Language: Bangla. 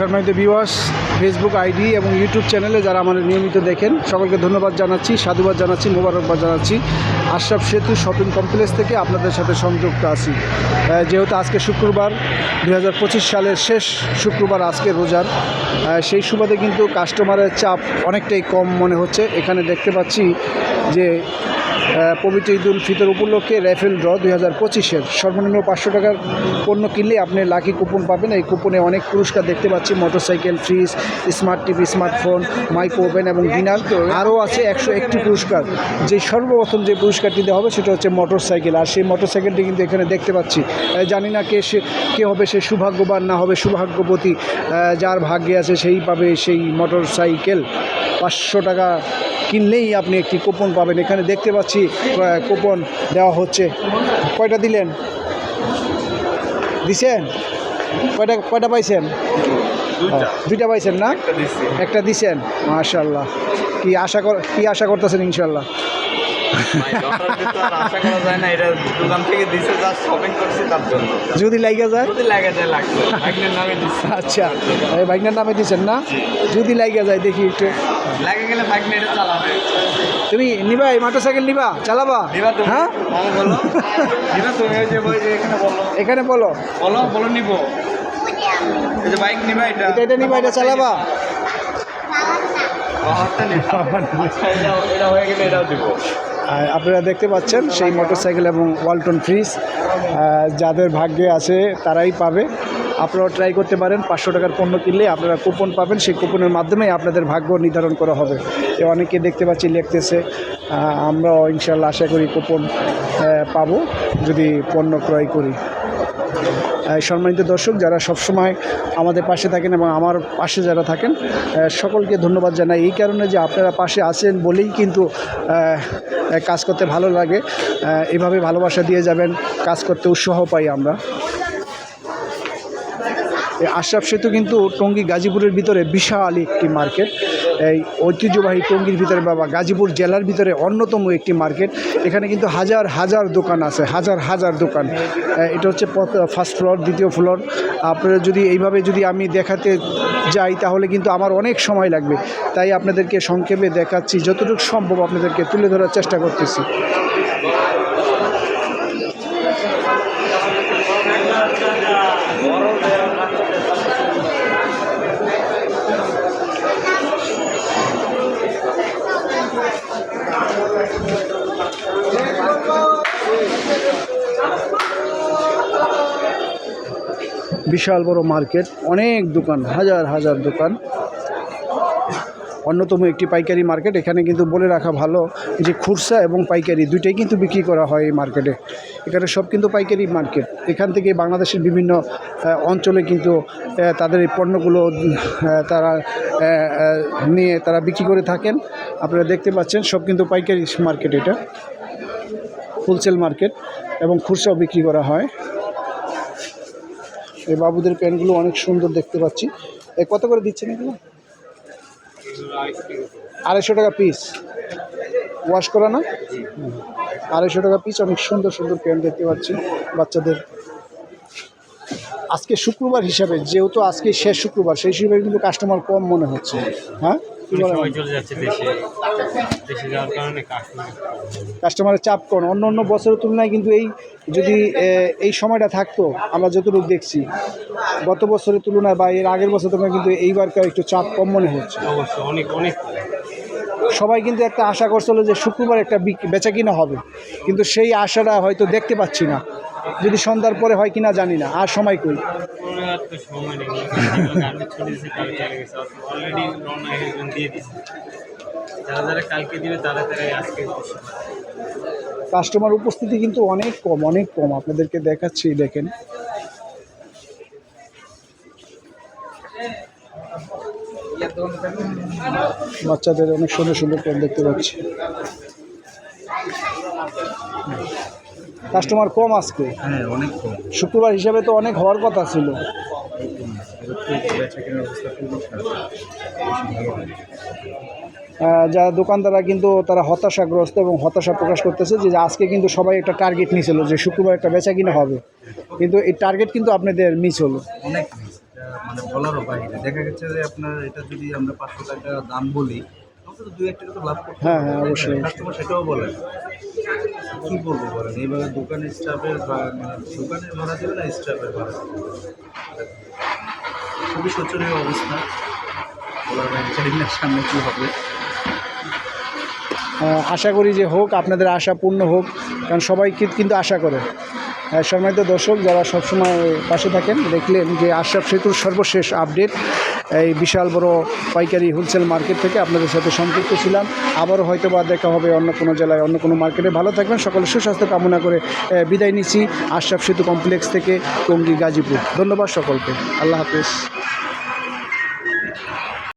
সম্মানিত বিওয়াস ফেসবুক আইডি এবং ইউটিউব চ্যানেলে যারা আমাদের নিয়মিত দেখেন, সকলকে ধন্যবাদ জানাচ্ছি, সাধুবাদ জানাচ্ছি, মোবারকবাদ জানাচ্ছি। আশরাফ সেতু শপিং কমপ্লেক্স থেকে আপনাদের সাথে সংযুক্ত আছি। যেহেতু আজকে শুক্রবার দু হাজার পঁচিশ সালের শেষ শুক্রবার আজকে রোজার সেই সুবাদে কিন্তু কাস্টমারের চাপ অনেকটাই কম মনে হচ্ছে। এখানে দেখতে পাচ্ছি যে পবিত্র ঈদুল ফিতর উপলক্ষে র্যাফেল ড্র দুই হাজার পঁচিশের সর্বনিম্ন পাঁচশো টাকার পণ্য কিনলে আপনি লাকি কুপন পাবেন। এই কুপনে অনেক পুরস্কার দেখতে পাচ্ছি, motorcycle, fridge, smart TV, smartphone micro oven এবং ডিনার। আরও আছে একশো একটি পুরস্কার। যে সর্বপ্রথম যে পুরস্কারটি দেওয়া হবে সেটা হচ্ছে মোটরসাইকেল। আর সেই মোটরসাইকেলটি কিন্তু এখানে দেখতে পাচ্ছি। জানি না কে সে, কে হবে সে সৌভাগ্যবান না হবে সৌভাগ্যবতী। যার ভাগ্যে আছে সেই পাবে সেই মোটরসাইকেল। পাঁচশো টাকা কিনলেই আপনি একটি কুপন পাবেন। এখানে দেখতে পাচ্ছি কুপন দেওয়া হচ্ছে। কয়টা দিলেন? দিছেন? কয়টা কয়টা পাইছেন? দুইটা। পাইছেন না? একটা দিছেন। মাশাল্লাহ কি আশা কর কি আশা করতেছেন ইনশাল্লাহ যদি লাগে যায়? যদি লাগে যায় লাগবে। ভাগ্নের নামে দিচ্ছে। আচ্ছা এই বাইকটার নামে দিছেন না? যদি লাগে যায় দেখি একটু। লাগে গেলে ভাগ্নে চালাবে। তুমি নিবা এই মোটরসাইকেল নিবা চালাবা? হ্যাঁ? এখানে বলো। এখানে বলো। বলো বলো নিবো। এই বাইক নিবা এটা। এটা নিবা এটা চালাবা? আচ্ছা এটা এটা হয়ে গেলে এটাও দিব। আপনারা দেখতে পাচ্ছেন সেই মোটরসাইকেল এবং ওয়ালটন ফ্রিজ যাদের ভাগ্যে আছে তারাই পাবে। আপনারাও ট্রাই করতে পারেন পাঁচশো টাকার পণ্য কিনলে আপনারা কুপন পাবেন সেই কুপনের মাধ্যমে আপনাদের ভাগ্য নির্ধারণ করা হবে। এ অনেকে দেখতে পাচ্ছি লিখতেছে আহ, আমরাও ইনশাল্লাহ আশা করি কুপন পাবো যদি পণ্য ক্রয় করি। সম্মানিত দর্শক যারা সবসময় আমাদের পাশে থাকেন এবং আমার পাশে যারা থাকেন সকলকে ধন্যবাদ জানাই। এই কারণে যে আপনারা পাশে আছেন বলেই কিন্তু কাজ করতে ভালো লাগে। এভাবে ভালোবাসা দিয়ে যাবেন, কাজ করতে উৎসাহ পাই আমরা। আশরাফ সেতু কিন্তু টঙ্গী গাজীপুরের ভিতরে বিশাল একটি মার্কেট। এই ঐতিহ্যবাহী টঙ্গীর ভিতরে বাবা গাজীপুর জেলার ভিতরে অন্যতম একটি মার্কেট। এখানে কিন্তু হাজার হাজার দোকান আছে, হাজার হাজার দোকান। এটা হচ্ছে ফার্স্ট ফ্লোর দ্বিতীয় ফ্লোর আপনারা যদি এইভাবে যদি আমি দেখাতে যাই, তাহলে কিন্তু আমার অনেক সময় লাগবে। তাই আপনাদেরকে সংক্ষেপে দেখাচ্ছি, যতটুকু সম্ভব আপনাদেরকে তুলে ধরার চেষ্টা করতেছি। বিশাল বড় মার্কেট, অনেক দোকান, হাজার হাজার দোকান। অন্যতম একটি পাইকারি মার্কেট, এখানে কিন্তু বলে রাখা ভালো যে খুরসা এবং পাইকারি দুইটাই কিন্তু বিক্রি করা হয় এই মার্কেটে। এখানে সব কিন্তু পাইকারি মার্কেট। এখান থেকে বাংলাদেশের বিভিন্ন অঞ্চলে কিন্তু তাদের এই পণ্যগুলো তারা নিয়ে তারা বিক্রি করে থাকেন। আপনারা দেখতে পাচ্ছেন, সব কিন্তু পাইকারি মার্কেট এটা। হোলসেল মার্কেট এবং খুরসাও বিক্রি করা হয়। এই বাবুদের প্যান্টগুলো অনেক সুন্দর দেখতে পাচ্ছি। এ, কত করে দিচ্ছেন এগুলো? আড়াইশো টাকা পিস ওয়াশ করা না। আড়াইশো টাকা পিস অনেক সুন্দর সুন্দর প্যান্ট দেখতে পাচ্ছি বাচ্চাদের। আজকে শুক্রবার হিসাবে, যেহেতু আজকে শেষ শুক্রবার, সেই হিসেবে কিন্তু কাস্টমার কম মনে হচ্ছে। হ্যাঁ? সবাই চলে যাচ্ছে দেশে। দেশে যাওয়ার কারণে কাস্টমার কাস্টমারের চাপ কম। অন্য অন্য বছরের তুলনায় কিন্তু এই যদি এই সময়টা থাকতো আমরা যতটুকু দেখছি গত বছরের তুলনায় বা এর আগের বছর তুলনায় কিন্তু এইবারকার একটু চাপ কম মনে হচ্ছে। অবশ্যই অনেক অনেক। সবাই কিন্তু একটা আশা করছিল যে শুক্রবার একটা বেচা কিনা হবে। কিন্তু সেই আশাটা হয়তো দেখতে পাচ্ছি না। যদি সন্ধ্যার পরে হয় কিনা জানি না আর সময় কই। কাস্টমার উপস্থিতি কিন্তু অনেক কম অনেক কম। আপনাদেরকে দেখাচ্ছি দেখেন। বাচ্চাদের অনেক সুন্দর সুন্দর দেখতে পাচ্ছি। কাস্টমার কম আজকে। হ্যাঁ অনেক কম। শুক্রবার হিসাবে তো অনেক হওয়ার কথা ছিল। যারা দোকানদাররা কিন্তু তারা হতাশাগ্রস্ত এবং হতাশা প্রকাশ করতেছে যে আজকে কিন্তু সবাই একটা টার্গেট নিয়েছিল যে শুক্রবার একটা বেচা কিনা হবে। কিন্তু এই টার্গেট কিন্তু আপনাদের মিস হলো। অনেক মানে বলারও বাইরে দেখা গেছে যে আপনার এটা যদি আমরা পাঁচশো টাকা দাম বলি এক টাকা তো লাভ হ্যাঁ, হ্যাঁ, অবশ্যই। কাস্টমার সেটাও বলে কি বলব বলেন এইভাবে দোকানের স্টাফের বা মানে ভাড়া দেবে না স্টাফের ভাড়া দেবে খুবই শোচনীয় অবস্থা। সামনে কী হবে। আশা করি যে হোক, আপনাদের আশা পূর্ণ হোক, কারণ সবাই কিন্তু আশা করে। সম্মানিত দর্শক, যারা সবসময় পাশে থাকেন, দেখলেন যে আশরাফ সেতুর সর্বশেষ আপডেট, এই বিশাল বড় পাইকারি হোলসেল মার্কেট থেকে আপনাদের সাথে সম্পৃক্ত ছিলাম। আবারও হয়তো বা দেখা হবে অন্য কোনো জেলায়, অন্য কোনো মার্কেটে ভালো থাকবেন, সকলে সুস্বাস্থ্য কামনা করে বিদায় নিচ্ছি আশরাফ সেতু কমপ্লেক্স থেকে টঙ্গী গাজীপুর। ধন্যবাদ সকলকে। আল্লাহ হাফেজ।